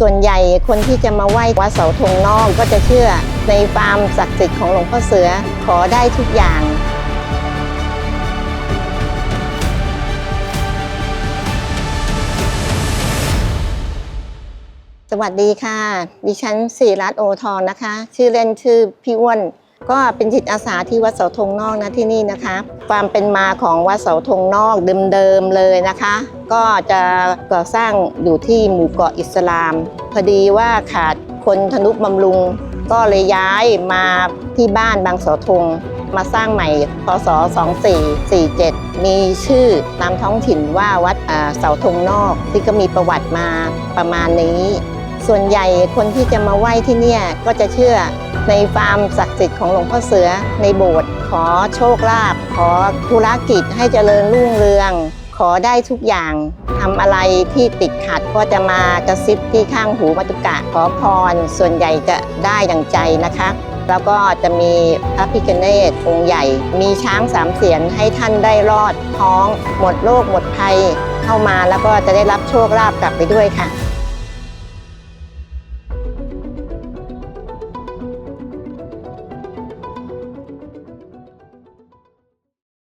ส่วนใหญ่คนที่จะมาไหว้วัดเสาธงนอกก็จะเชื่อในความศักดิ์สิทธิ์ของหลวงพ่อเสือขอได้ทุกอย่างสวัสดีค่ะ ดิฉันศิรัตนโอทองนะคะ ชื่อเล่นชื่อพี่อ้วน ก็เป็นจิตอาสาที่วัดเสาธงนอกนะที่นี่นะคะ ความเป็นมาของวัดเสาธงนอกเดิมๆเลยนะคะ ก็จะก่อสร้างอยู่ที่หมู่เกาะอิสลาม พอดีว่าขาดคนทนุบำรุง ก็เลยย้ายมาที่บ้านบางเสาธงมาสร้างใหม่พศ 2447 มีชื่อตามท้องถิ่นว่าวัดเสาธงนอกที่ก็มีประวัติมาประมาณนี้ ส่วนใหญ่คนที่จะมาไหว้ที่เนี่ยก็จะเชื่อในความศักดิ์สิทธิ์ของหลวงพ่อเสือในโบสถ์ขอโชคลาภขอธุรกิจให้เจริญรุ่งเรือง ขอได้ทุกอย่างทำอะไรที่ติดขัดก็จะมากระซิบที่ข้างหูมัตุกะขอพร ส่วนใหญ่จะได้ดังใจนะคะ แล้วก็จะมีพระพิฆเนศองค์ใหญ่ มีช้างสามเสียนให้ท่านได้รอดท้อง หมดโรคหมดภัย เข้ามาแล้วก็จะได้รับโชคลาภกลับไปด้วยค่ะ